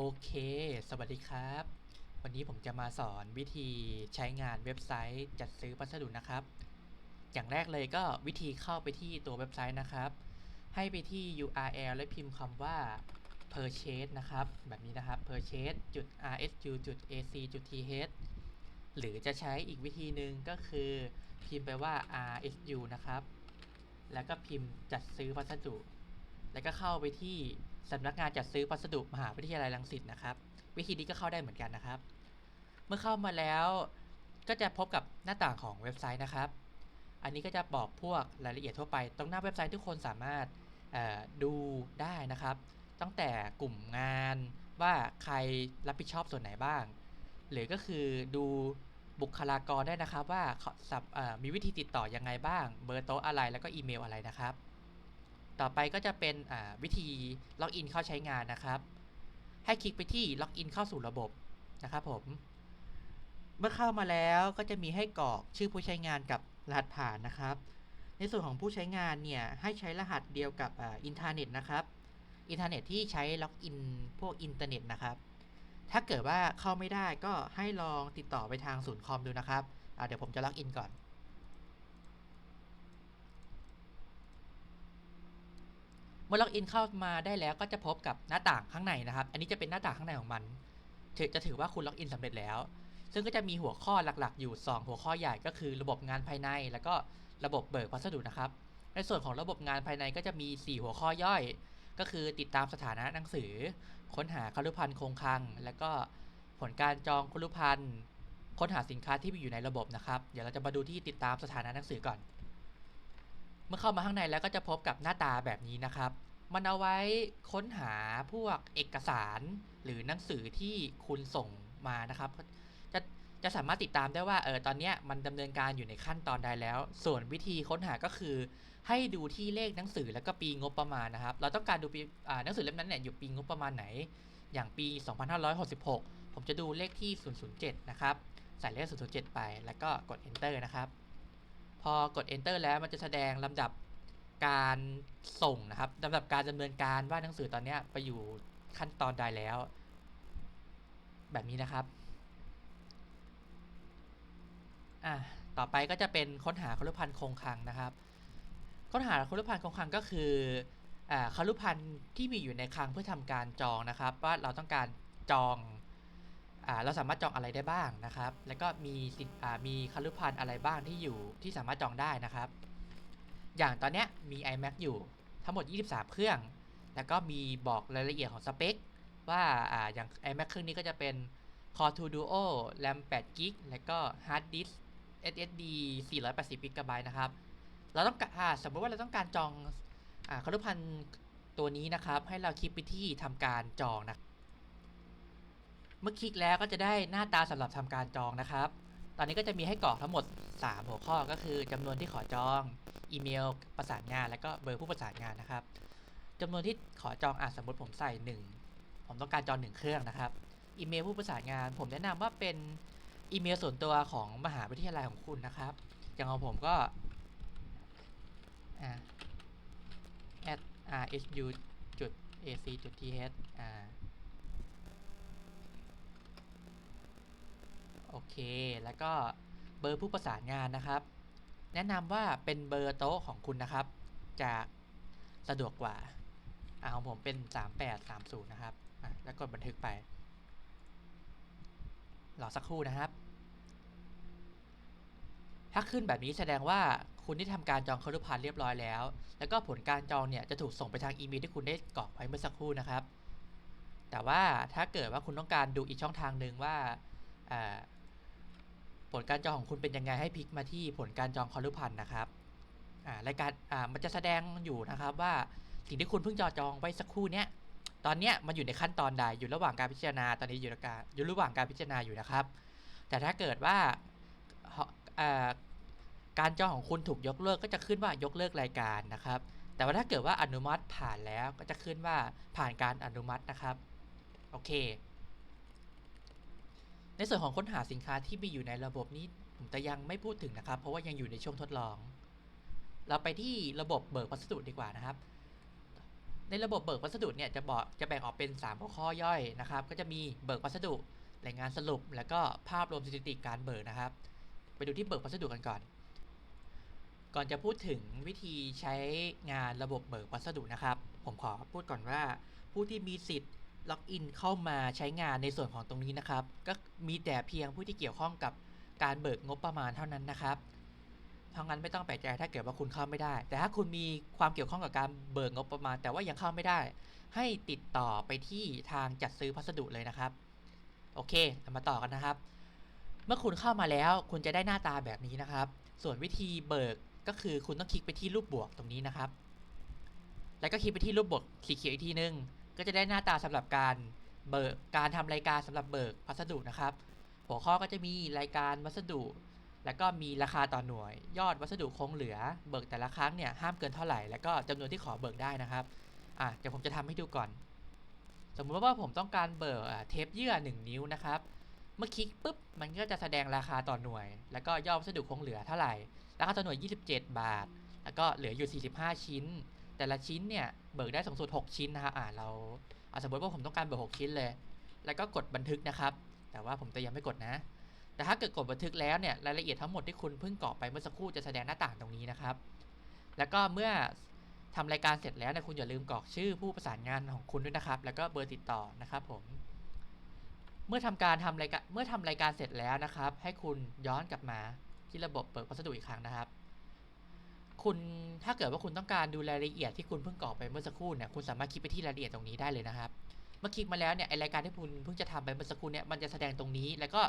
โอเค สวัสดีครับ วันนี้ผมจะมาสอนวิธีใช้งานเว็บไซต์จัดซื้อพัสดุนะครับ อย่างแรกเลยก็วิธีเข้าไปที่ตัวเว็บไซต์นะครับ ให้ไปที่ URL และพิมพ์คำว่า purchase นะครับ แบบนี้นะครับ purchase rsu ac th หรือจะใช้อีกวิธีหนึ่งก็คือพิมพ์ไปว่า rsu นะครับ แล้วก็พิมพ์จัดซื้อพัสดุ แล้วก็เข้าไปที่ สำนักงานจัดซื้อพัสดุมหาวิทยาลัยรังสิตนะครับ วิธีนี้ก็เข้าได้เหมือนกันนะครับ เมื่อเข้ามาแล้วก็จะพบกับหน้าต่างของเว็บไซต์นะครับ อันนี้ก็จะบอกพวกรายละเอียดทั่วไป ตรงหน้าเว็บไซต์ทุกคนสามารถดูได้นะครับ ตั้งแต่กลุ่มงานว่าใครรับผิดชอบส่วนไหนบ้าง หรือก็คือดูบุคลากรได้นะครับว่าสับมีวิธีติดต่อยังไงบ้าง เบอร์โต๊ะอะไรแล้วก็อีเมลอะไรนะครับ ต่อไปก็จะเป็นวิธีล็อกอินเข้าใช้งานนะครับ ให้คลิกไปที่ล็อกอินเข้าสู่ระบบนะครับผม เมื่อเข้ามาแล้วก็จะมีให้กรอกชื่อผู้ใช้งานกับรหัสผ่านนะครับ ในส่วนของผู้ใช้งานเนี่ยให้ใช้รหัสเดียวกับอินเทอร์เน็ตนะครับ อินเทอร์เน็ตที่ใช้ล็อกอินพวกอินเทอร์เน็ตนะครับ ถ้าเกิดว่าเข้าไม่ได้ก็ให้ลองติดต่อไปทางศูนย์คอมดูนะครับเดี๋ยวผมจะล็อกอินก่อน เมื่อล็อกอินเข้ามาได้แล้วก็จะพบกับหน้าต่างข้างในนะครับ อันนี้จะเป็นหน้าต่างข้างในของมันถจะถือว่าคุณล็อกอินสำเร็จแล้ว ซึ่งก็จะมีหัวข้อหลักๆ อยู่ 2 หัวข้อใหญ่ก็คือระบบงานภายใน แล้วก็ระบบเบิกพัสดุนะครับ ในส่วนของระบบงานภายในก็จะมี 4 หัวข้อย่อย ก็คือติดตามสถานะหนังสือ ค้นหาคลุพันธ์คงคลัง แล้วก็ผลการจองคลุพันธ์ค้นหาสินค้าที่มีอยู่ในระบบนะครับ เดี๋ยวเราจะมาดูที่ติดตามสถานะหนังสือก่อน เมื่อเข้ามาข้างในแล้วก็จะพบกับหน้าตาแบบนี้นะครับ มันเอาไว้ค้นหาพวกเอกสารหรือหนังสือที่คุณส่งมานะครับจะจะสามารถติดตามได้ว่าเออตอนนี้มันดำเนินการอยู่ในขั้นตอนใดแล้ว ส่วนวิธีค้นหาก็คือ ให้ดูที่เลขหนังสือแล้วก็ปีงบประมาณนะครับ เราต้องการดูปีอ่าหนังสือเล่มนั้นเนี่ยอยู่ปีงบประมาณไหน อย่างปี 2566 ผมจะดูเลขที่ 007 นะครับ ใส่เลข 007 ไปแล้วก็กด enter นะครับ พอกด enter แล้วมันจะแสดงลำดับการส่งนะครับลำดับการดำเนินการว่าหนังสือตอนนี้ไปอยู่ขั้นตอนใดแล้ว แบบนี้นะครับอะต่อไปก็จะเป็นค้นหาคลุพันธ์คงคลังนะครับ ค้นหาคลุพันธ์คงคลังก็คืออ่าคลุพันธ์ที่มีอยู่ในคลังเพื่อทำการจองนะครับ ว่าเราต้องการจอง เราสามารถจองอะไรได้บ้างนะครับ แล้วก็มีสินมีคลุพันธ์อะไรบ้างที่อยู่ที่สามารถจองได้นะครับ อย่างตอนนี้มี iMac อยู่ทั้งหมด 23 เครื่อง แล้วก็มีบอกรายละเอียดของสเปคว่าอ่าอย่าง iMac เครื่องนี้ก็จะเป็น Core 2 Duo RAM 8 GB แล้วก็ Hard Disk SSD 480 GB นะครับ เราต้องอาสมมติว่าเราต้องการจองอ่าครุพันธ์ตัวนี้นะครับ ให้เราคลิกไปที่ทำการจองนะ เมื่อคลิกแล้วก็จะได้หน้าตาสำหรับทำการจองนะครับ ตอนนี้ก็จะมีให้กรอกทั้งหมด 3 หัวข้อก็คือจำนวนที่ขอจอง อีเมล ประสานงาน แล้วก็เบอร์ผู้ประสานงานนะครับจำนวนที่ขอจองอะสมมติผมใส่ 1 ผมต้องการจอง 1 เครื่องนะครับ อีเมลผู้ประสานงาน ผมแนะนำว่าเป็นอีเมลส่วนตัวของมหาวิทยาลัยของคุณนะครับ อย่างของผมก็อ่า at rsu ac th อ่า โอเค แล้วก็เบอร์ผู้ประสานงานนะครับ แนะนำว่าเป็นเบอร์โต๊ะของคุณนะครับจะสะดวกกว่าอ่าของผมเป็น 3830 นะครับอะแล้วกดบันทึกไปรอสักครู่นะครับ ถ้าขึ้นแบบนี้แสดงว่าคุณได้ทำการจองครุพันธ์เรียบร้อยแล้ว แล้วก็ผลการจองเนี่ยจะถูกส่งไปทางอีเมลที่คุณได้กรอกไว้เมื่อสักครู่นะครับ แต่ว่าถ้าเกิดว่าคุณต้องการดูอีกช่องทางหนึ่งว่าอ่า ผลการจองของคุณเป็นยังไงให้พลิกมาที่ผลการจองคอรุพันนะครับอ่ารายการอ่ามันจะแสดงอยู่นะครับว่าสิ่งที่คุณเพิ่งจอจองไว้สักครู่เนี้ยตอนเนี้ยมันอยู่ในขั้นตอนใดอยู่ระหว่างการพิจารณาตอนนี้อยู่ระการอยู่ระหว่างการพิจารณาอยู่นะครับ แต่ถ้าเกิดว่าการจองของคุณถูกยกเลิกก็จะขึ้นว่ายกเลิกรายการนะครับ แต่ว่าถ้าเกิดว่าอนุมัติผ่านแล้วก็จะขึ้นว่าผ่านการอนุมัตินะครับ โอเค ในส่วนของค้นหาสินค้าที่มีอยู่ในระบบนี้ผมจะยังไม่พูดถึงนะครับ เพราะว่ายังอยู่ในช่วงทดลอง เราไปที่ระบบเบิกพัสดุดีกว่านะครับ ในระบบเบิกพัสดุเนี่ยจะบอกจะแบ่งออกเป็น 3 หัวข้อย่อยนะครับ ก็จะมีเบิกพัสดุรายงานสรุป แล้วก็ภาพรวมสถิติการเบิกนะครับ ไปดูที่เบิกพัสดุกันก่อน ก่อนจะพูดถึงวิธีใช้งานระบบเบิกพัสดุนะครับ ผมขอพูดก่อนว่า ผู้ที่มีสิทธิ์ ล็อกอินเข้ามาใช้งานในส่วนของตรงนี้นะครับ ก็มีแต่เพียงผู้ที่เกี่ยวข้องกับการเบิกงบประมาณเท่านั้นนะครับเพราะงั้นไม่ต้องแปลกใจถ้าเกิดว่าคุณเข้าไม่ได้ แต่ถ้าคุณมีความเกี่ยวข้องกับการเบิกงบประมาณ แต่ว่ายังเข้าไม่ได้ ให้ติดต่อไปที่ทางจัดซื้อพัสดุเลยนะครับ โอเคมาต่อกันนะครับ เมื่อคุณเข้ามาแล้ว คุณจะได้หน้าตาแบบนี้นะครับ ส่วนวิธีเบิกก็คือคุณต้องคลิกไปที่รูปบวกตรงนี้นะครับ แล้วก็คลิกไปที่รูปบวกสีเขียวอีกทีนึง ก็จะได้หน้าตาสำหรับการเบิกการทำรายการสำหรับเบิกพัสดุนะครับ หัวข้อก็จะมีรายการวัสดุ แล้วก็มีราคาต่อหน่วย ยอดวัสดุคงเหลือ เบิกแต่ละครั้งเนี่ยห้ามเกินเท่าไหร่ แล้วก็จำนวนที่ขอเบิกได้นะครับอะเดี๋ยวผมจะทำให้ดูก่อน สมมุติว่าผมต้องการเบิกเทปเยื่อ 1 นิ้วนะครับเมื่อคลิกปุ๊บมันก็จะแสดงราคาต่อหน่วย แล้วก็ยอดวัสดุคงเหลือเท่าไหร่ ราคาต่อหน่วย 27 บาท แล้วก็เหลืออยู่ 45 ชิ้น แต่ละชิ้นเนี่ยเบิกได้สูงสุด 6 ชิ้นนะครับอ่าเราเอาสมมติว่าผมต้องการเบิก6ชิ้นเลย แล้วก็กดบันทึกนะครับ แต่ว่าผมจะยังไม่กดนะ แต่ถ้าเกิดกดบันทึกแล้วเนี่ยรายละเอียดทั้งหมดที่คุณเพิ่งกรอกไปเมื่อสักครู่จะแสดงหน้าต่างตรงนี้นะครับ แล้วก็เมื่อทำรายการเสร็จแล้วเนี่ยคุณอย่าลืมกรอกชื่อผู้ประสานงานของคุณด้วยนะครับ แล้วก็เบอร์ติดต่อนะครับผม เมื่อทำการทำรายการเมื่อทำรายการเสร็จแล้วนะครับ ให้คุณย้อนกลับมาที่ระบบเปิดพัสดุอีกครั้งนะครับ คุณถ้าเกิดว่าคุณต้องการดูรายละเอียดที่คุณเพิ่งกรอกไปเมื่อสักครู่เนี่ยคุณสามารถคลิกไปที่รายละเอียดตรงนี้ได้เลยนะครับ เมื่อคลิกมาแล้วเนี่ยไอรายการที่คุณเพิ่งจะทำไปเมื่อสักครู่เนี่ยมันจะแสดงตรงนี้ แล้วก็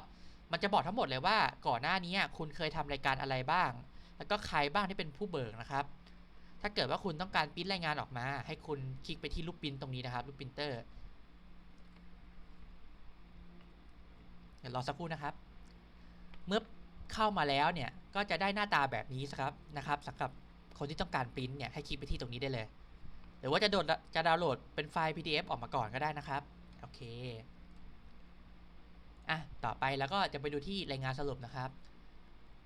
มันจะบอกทั้งหมดเลยว่าก่อนหน้านี้คุณเคยทำรายการอะไรบ้าง แล้วก็ใครบ้างที่เป็นผู้เบิกนะครับ ถ้าเกิดว่าคุณต้องการปิ้นรายงานออกมา ให้คุณคลิกไปที่รูปปิ้นตรงนี้นะครับรูปปรินเตอร์เดี๋ยวรอสักครู่นะครับเมื่อ เข้ามาแล้วเนี่ยก็จะได้หน้าตาแบบนี้ครับนะครับสำหรับคนที่ต้องการปริ้นเนี่ยให้คลิกไปที่ตรงนี้ได้เลย หรือว่าจะโดดจะดาวน์โหลดเป็นไฟล์ PDF ออกมาก่อนก็ได้นะครับโอเคอะต่อไปแล้วก็จะไปดูที่รายงานสรุปนะครับ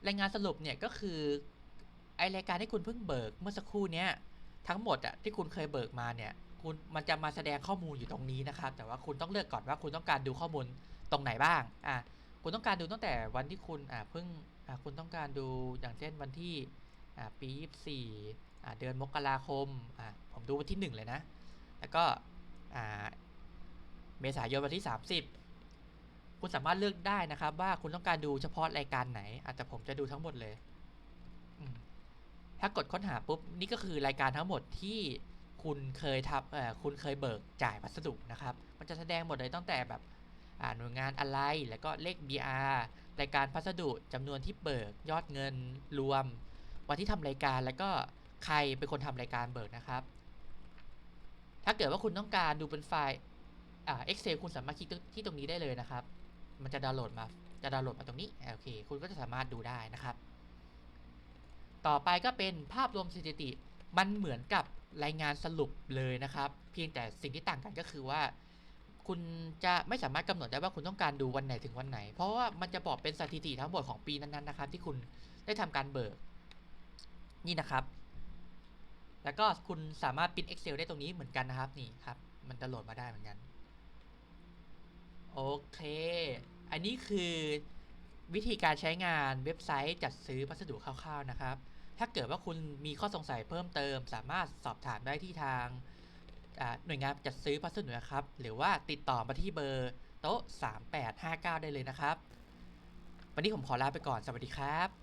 รายงานสรุปเนี่ยก็คือไอรายการที่คุณเพิ่งเบิกเมื่อสักครู่เนี้ยทั้งหมดอะที่คุณเคยเบิกมาเนี่ยคุณมันจะมาแสดงข้อมูลอยู่ตรงนี้นะครับ แต่ว่าคุณต้องเลือกก่อนว่าคุณต้องการดูข้อมูลตรงไหนบ้างอะ คุณต้องการดูตั้งแต่วันที่คุณอ่าเพิ่งอ่าคุณต้องการดูอย่างเช่นวันที่อ่าปี24อ่าเดือนมกราคมอ่าผมดูวันที่1เลยนะ แล้วก็อ่าเมษายนวันที่30คุณสามารถเลือกได้นะครับว่าคุณต้องการดูเฉพาะรายการไหน อาจจะผมจะดูทั้งหมดเลย ถ้ากดค้นหาปุ๊บนี่ก็คือรายการทั้งหมดที่คุณเคยทำเอ่อคุณเคยเบิกจ่ายพัสดุนะครับ มันจะแสดงหมดเลยตั้งแต่แบบ หน่วยงานอะไร แล้วก็เลข BR รายการพัสดุจำนวนที่เบิกยอดเงินรวม วันที่ทำรายการแล้วก็ใครเป็นคนทำรายการเบิกนะครับ ถ้าเกิดว่าคุณต้องการดูเป็นไฟล์อ่า Excel คุณสามารถคลิกที่ตรงนี้ได้เลยนะครับ มันจะดาวน์โหลดมา จะดาวน์โหลดมาตรงนี้ โอเค คุณก็จะสามารถดูได้นะครับ ต่อไปก็เป็นภาพรวมสถิติ มันเหมือนกับรายงานสรุปเลยนะครับ เพียงแต่สิ่งที่ต่างกันก็คือว่า คุณจะไม่สามารถกำหนดได้ว่าคุณต้องการดูวันไหนถึงวันไหน เพราะว่ามันจะบอกเป็นสถิติทั้งหมดของปีนั้นๆนะครับ ที่คุณได้ทำการเบิกนี่นะครับ แล้วก็คุณสามารถปริ้น Excel ได้ตรงนี้เหมือนกันนะครับนี่ครับ มันจะโหลดมาได้เหมือนกันโอเค อันนี้คือวิธีการใช้งานเว็บไซต์จัดซื้อพัสดุคร่าวๆนะครับ ถ้าเกิดว่าคุณมีข้อสงสัยเพิ่มเติม สามารถสอบถามได้ที่ทาง หน่วยงานจัดซื้อพัสดุนะครับ หรือว่าติดต่อมาที่เบอร์โต๊ะ 3859 ได้เลยนะครับ วันนี้ผมขอลาไปก่อน สวัสดีครับ